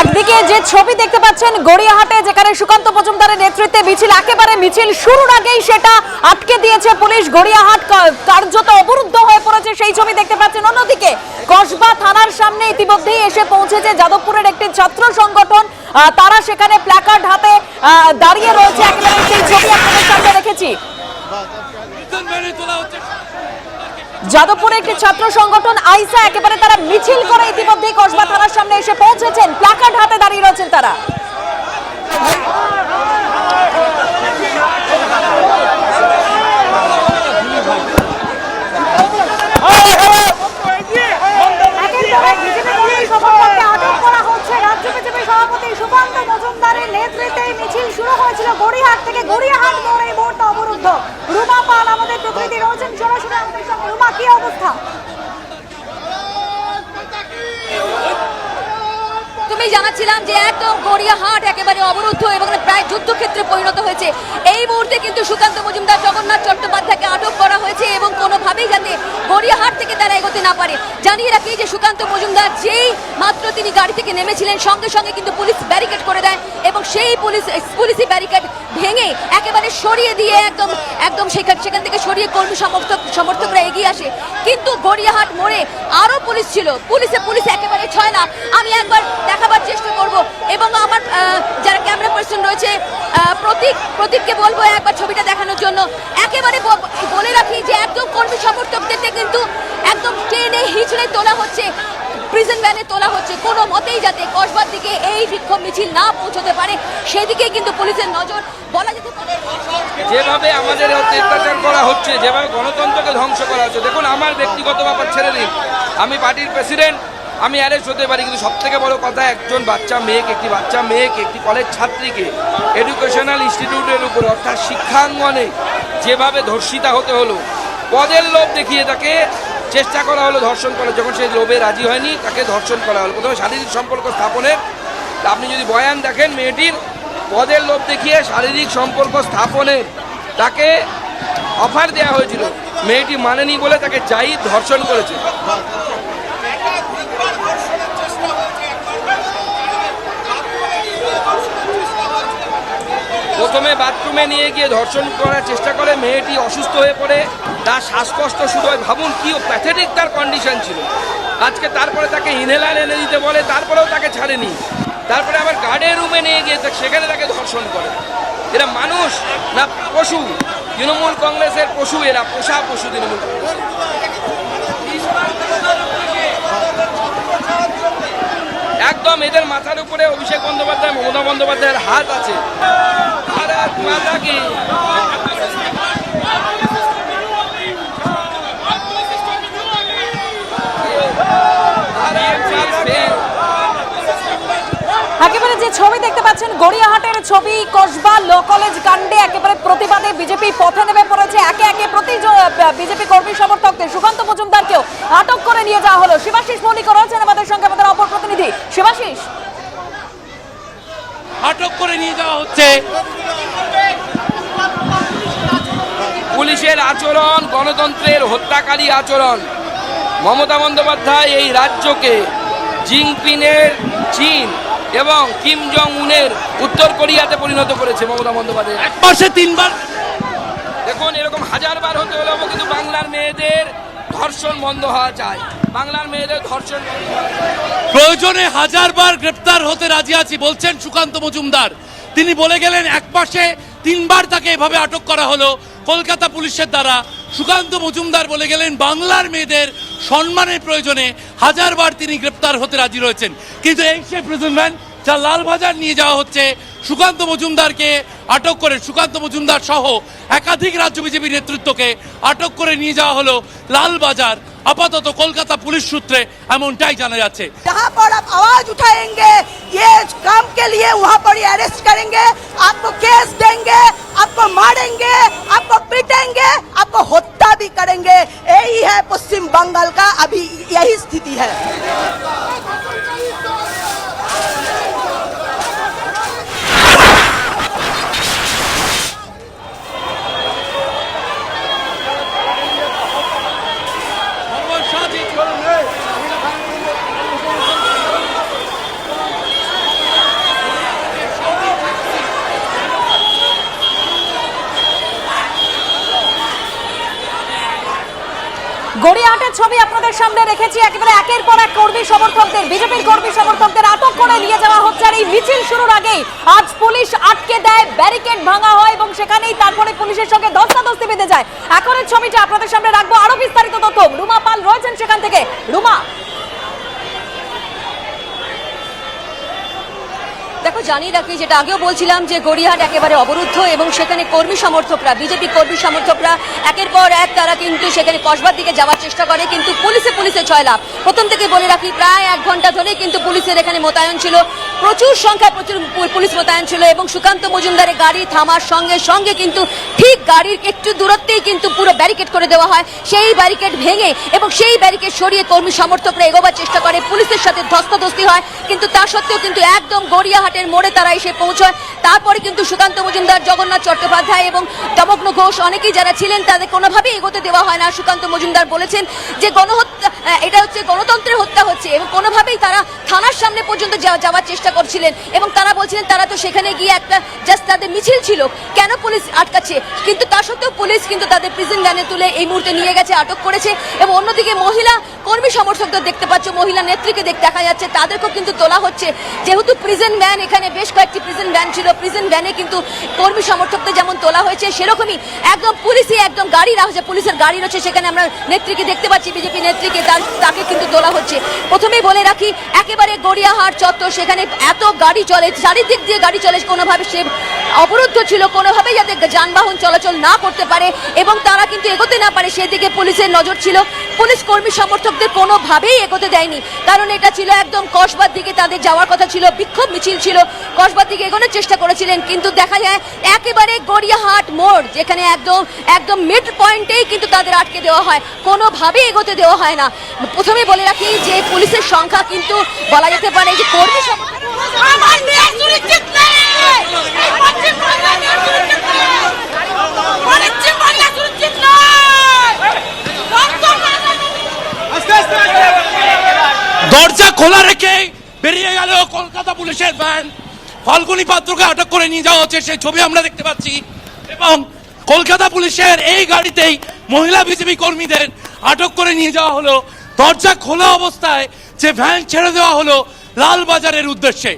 একদিকে যে ছবি দেখতে পাচ্ছেন গড়িয়াহাটে, যেখানে সুকান্ত মজুমদারের নেতৃত্বে মিছিল, একেবারে মিছিল শুরুর আগেই সেটা আটকে দিয়েছে পুলিশ। গড়িয়াহাট কার্যত অবরুদ্ধ হয়ে পড়েছে সেই ছবি দেখতে পাচ্ছেন। অন্যদিকে কসবা থানার সামনে ইতিমধ্যেই এসে পৌঁছেছে যাদবপুরের একটি ছাত্র সংগঠন। তারা সেখানে প্ল্যাকার্ড হাতে দাঁড়িয়ে রয়েছে। একেবারে সেই ছবি আপনাদের সামনে রেখেছি। যাদবপুরে একটি ছাত্র সংগঠন, আইসা, একেবারে তারা মিছিল করে ইতিমধ্যেই কসবা থানার সামনে এসে পৌঁছেছেন। প্ল্যাকার্ড হাতে দাঁড়িয়ে রয়েছেন তারা একের বিজেপি কর্মী সভাপতিকে আটক করা হচ্ছে রাজ্য বিজেপি সভাপতি সুকান্ত মজুমদারের নেতৃত্বে এই মিছিল শুরু হয়েছিল গড়িয়াহাট থেকে গড়িয়াহাট মোড় এই মুহূর্তে অবরুদ্ধ রুমা পাল আমাদের প্রতিনিধি রয়েছেন সরাসরি আমাদের সঙ্গে রুমা কি অবস্থা তুমি জানাচ্ছিলাম যে একদম গড়িয়াহাট একেবারে অবরুদ্ধ এবং প্রায় যুদ্ধক্ষেত্রে পরিণত হয়েছে। এই মুহূর্তে কিন্তু সুকান্ত মজুমদার জগন্নাথ চট্টোপাধ্যায়কে আটক করা হয়েছে এবং কোনোভাবেই যাতে গড়িয়াহাট থেকে তারা এগোতে না পারে। জানিয়ে রাখি যে সুকান্ত মজুমদার যেই মাত্র তিনি গাড়ি থেকে নেমেছিলেন, সঙ্গে সঙ্গে কিন্তু পুলিশ ব্যারিকেড করে দেয় এবং সেই পুলিশ, পুলিশি ব্যারিকেড ভেঙে একেবারে সরিয়ে দিয়ে একদম একদম সেখান সেখান থেকে সরিয়ে কর্মী সমর্থক, সমর্থকরা এগিয়ে আসে। কিন্তু গড়িয়াহাট মোড়ে আরও পুলিশ ছিল। পুলিশে, পুলিশ একেবারে ছয় না আমি একবার দেখাবার চেষ্টা করব এবং আমার আহ, যারা ক্যামেরা পার্সন রয়েছে আহ, প্রতীককে বলব একবার ছবিটা দেখানোর জন্য। একেবারে বলে রাখি যে একদম কর্মী সমর্থকদেরকে কিন্তু একদম ট্রেনে হিচড়ে তোলা হচ্ছে প্রিজন ভ্যানে তোলা হচ্ছে। কোনো মতেই যাতে কসবার দিকে এই বিক্ষোভ মিছিল না পৌঁছতে পারে, সেদিকে কিন্তু পুলিশের নজর। বলা যেতে পারে যেভাবে আমাদের অত্যাচার করা হচ্ছে, যেভাবে গণতন্ত্রকে ধ্বংস করা হচ্ছে, দেখুন আমার ব্যক্তিগত ব্যাপার ছেড়ে দিন। আমি পার্টির প্রেসিডেন্ট আমি অ্যারেস্ট হতে পারি, কিন্তু সব থেকে বড় কথা, একজন বাচ্চা মেয়েকে, একটি বাচ্চা মেয়েকে, একটি কলেজ ছাত্রীকে এডুকেশনাল ইনস্টিটিউটের উপর, অর্থাৎ শিক্ষাঙ্গনে যেভাবে ধর্ষিতা হতে হলো, পদের লোভ দেখিয়ে তাকে চেষ্টা করা হলো ধর্ষণ করা যখন সে লোভে রাজি হয়নি, তাকে ধর্ষণ করা হলো। প্রথমে শারীরিক সম্পর্ক স্থাপনের, আপনি যদি বয়ান দেখেন মেয়েটির, পদের লোভ দেখিয়ে শারীরিক সম্পর্ক স্থাপনের, তাকে অফার দেওয়া হয়েছিল। মেয়েটি মানেনি বলে তাকে যাই ধর্ষণ করেছে। প্রথমে বাথরুমে নিয়ে গিয়ে ধর্ষণ করার চেষ্টা করে। মেয়েটি অসুস্থ হয়ে পড়ে। তার শ্বাসকষ্ট শুরু হয়। ভাবুন কি প্যাথেটিক তার কন্ডিশন ছিল। আজকে তারপরে তাকে ইনহেলার এনে দিতে বলে, তারপরেও তাকে ছাড়েনি। তারপরে আবার গার্ডের রুমে নিয়ে গিয়ে সেখানে তাকে ধর্ষণ করে। এরা মানুষ না পশু? তৃণমূল কংগ্রেসের পশু, এরা পোষা পশু তৃণমূল কংগ্রেস একদম এদের মাথার উপরে অভিষেক বন্দ্যোপাধ্যায় মমতা বন্দ্যোপাধ্যায়ের হাত আছে। ভারত মাতা কি ভারত মাতা কি একেবারে ছবি দেখতে পাচ্ছেন, গড়িয়াহাটের ছবি, কসবা, ল কলেজ, কাণ্ডে একেবারে প্রতিবাদে বিজেপি পথে নেমে পড়েছে। একে একে প্রতি বিজেপি কর্মী সমর্থকদের, সুকান্ত মজুমদারকেও আটক করে নিয়ে যাওয়া হলো। শিবাশিস মল্লিক রয়েছেন আমাদের সঙ্গে, আমাদের অপর প্রতিনিধি। শিবাশিস। আটক করে নিয়ে যাওয়া হচ্ছে। পুলিশের আচরণ, গণতন্ত্রের হত্যাকারী আচরণ। মমতা বন্দ্যোপাধ্যায় এই রাজ্যকে জিনপিনের চীন এবং কিম জং উনের উত্তর কোরিয়াতে পরিণত করেছে মমতা বন্দ্যোপাধ্যায়। এক মাসে তিনবার। দেখুন এরকম হাজারবার হতে হলেও কিন্তু বাংলার মেয়েদের ধর্ষণ বন্ধ হওয়া চাই। বাংলার মেয়েদের ধর্ষণ। প্রয়োজনে হাজারবার গ্রেপ্তার হতে রাজি আছি বলছেন সুকান্ত মজুমদার। তিনি বলে গেলেন এক মাসে তিনবার তাকে এভাবে আটক করা হলো। কলকাতা পুলিশের দ্বারা সুকান্ত মজুমদার বলে গেলেন, বাংলার মেয়েদের সম্মানের প্রয়োজনে হাজারবার তিনি গ্রেপ্তার হতে রাজি রয়েছেন। কিন্তু এই সে প্রিজন ভ্যান যা লালবাজার নিয়ে যাওয়া হচ্ছে, সুকান্ত মজুমদারকে আটক করে, সুকান্ত মজুমদার সহ একাধিক রাজ্য বিজেপি নেতৃত্বকে আটক করে নিয়ে যাওয়া হলো লালবাজার আপাতত কলকাতা পুলিশ সূত্রে এমনটাই জানা যাচ্ছে जहाँ पर आप आवाज उठाएंगे ये काम के लिए वहाँ पर ये अरेस्ट करेंगे आपको केस देंगे आपको मारेंगे आपको पीटेंगे आपको हत्या भी करेंगे यही है पश्चिम बंगाल का अभी यही स्थिति है গড়িয়াহাটের ছবি আপনাদের সামনে রেখেছি। একেবারে একের পর এক কর্মী সমর্থকদের, বিজেপির কর্মী সমর্থকদের আটক করে নিয়ে যাওয়া হচ্ছে। আর এই মিছিল শুরুর আগেই আজ পুলিশ আটকে দেয়, ব্যারিকেড ভাঙা হয় এবং সেখানেই তারপরে পুলিশের সঙ্গে দস্তাদস্তি বেঁধে যায়। এখনের ছবিটা আপনাদের সামনে রাখব। আরও বিস্তারিত তথ্য, রুমা পাল রয়েছেন সেখান থেকে। রুমা দেখো জানিয়ে রাখি, যেটা আগেও বলছিলাম যে গড়িয়াহাট একেবারে অবরুদ্ধ এবং সেখানে কর্মী সমর্থকরা, বিজেপি কর্মী সমর্থকরা একের পর এক তারা কিন্তু সেখানে কসবার দিকে যাওয়ার চেষ্টা করে, কিন্তু পুলিশে পুলিশে ছয় লাভ প্রথম থেকে বলে রাখি, প্রায় এক ঘণ্টা ধরে কিন্তু পুলিশের এখানে মোতায়েন ছিল। প্রচুর সংখ্যায় প্রচুর পুলিশ মোতায়েন ছিল এবং সুকান্ত মজুমদারের গাড়ি থামার সঙ্গে সঙ্গে কিন্তু ঠিক গাড়ির একটু দূরত্বেই কিন্তু পুরো ব্যারিকেড করে দেওয়া হয়। সেই ব্যারিকেড ভেঙে এবং সেই ব্যারিকেড সরিয়ে কর্মী সমর্থকরা এগোবার চেষ্টা করে। পুলিশের সাথে ধস্তাধস্তি হয়, কিন্তু তা সত্ত্বেও কিন্তু একদম গড়িয়াহাটের মোড়ে তারা এসে পৌঁছয়। তারপরে কিন্তু সুকান্ত মজুমদার, জগন্নাথ চট্টোপাধ্যায় এবং দমগ্ন ঘোষ অনেকেই যারা ছিলেন তাদের কোনোভাবেই এগোতে দেওয়া হয় না। সুকান্ত মজুমদার বলেছেন যে গণহত্যা এটা হচ্ছে গণতন্ত্রের হত্যা হচ্ছে এবং কোনোভাবেই তারা থানার সামনে পর্যন্ত যাওয়া- যাওয়ার চেষ্টা করছিলেন এবং তারা বলছিলেন তারা তো সেখানে গিয়ে একটা জাস্ট তাদের মিছিল ছিল। কেন পুলিশ আটকাচ্ছে? কিন্তু তা সত্ত্বেও পুলিশ কিন্তু তাদের প্রিজন ভ্যানে তুলে এই মুহূর্তে নিয়ে গেছে, আটক করেছে এবং অন্যদিকে মহিলা কর্মী সমর্থকদের দেখতে পাচ্ছ, মহিলা নেত্রীকে দেখ দেখা যাচ্ছে, তাদেরকেও কিন্তু তোলা হচ্ছে। যেহেতু প্রিজন ভ্যান এখানে বেশ কয়েকটি প্রিজন ভ্যান ছিল। প্রিজন ভ্যানে কিন্তু কর্মী সমর্থকদের যেমন তোলা হয়েছে, সেরকমই একদম পুলিশই একদম গাড়ি রাখা হচ্ছে পুলিশের গাড়ি রয়েছে, সেখানে আমরা নেত্রীকে দেখতে পাচ্ছি, বিজেপি নেত্রীকে তার তাকে কিন্তু তোলা হচ্ছে। প্রথমেই বলে রাখি, একেবারে গড়িয়াহাট চত্বর, সেখানে এত গাড়ি চলে, চারিদিক দিয়ে গাড়ি চলে, কোনোভাবে সে অবরুদ্ধ ছিল, কোনোভাবেই যাতে যানবাহন চলাচল না করতে পারে এবং তারা কিন্তু এগোতে না পারে। সেদিকে পুলিশের নজর ছিল। পুলিশ কর্মী সমর্থকদের কোনোভাবেই এগোতে দেয়নি। কারণ এটা ছিল একদম কসবার দিকে তাদের যাওয়ার কথা ছিল, বিক্ষোভ মিছিল ছিল, কসবার দিকে এগোনোর চেষ্টা করেছিলেন। কিন্তু দেখা যায়, একেবারে গড়িয়াহাট মোড়, যেখানে একদম একদম মিড পয়েন্টেই কিন্তু তাদের আটকে দেওয়া হয়। কোনোভাবেই এগোতে দেওয়া হয় না। প্রথমে বলে রাখি যে, পুলিশের সংখ্যা কিন্তু বলা যেতে পারে যে, কর্মী সমর্থক দরজা খোলা রেখে বেরিয়ে গেল কলকাতা পুলিশের ভ্যান। ফাল্গুনি পাত্রকে আটক করে নিয়ে যাওয়া হচ্ছে সেই ছবি আমরা দেখতে পাচ্ছি। এবং কলকাতা পুলিশের এই গাড়িতেই মহিলা বিজেপি কর্মীদের আটক করে নিয়ে যাওয়া হলো। দরজা খোলা অবস্থায় যে ভ্যান ছেড়ে দেওয়া হলো লালবাজারের উদ্দেশ্যে।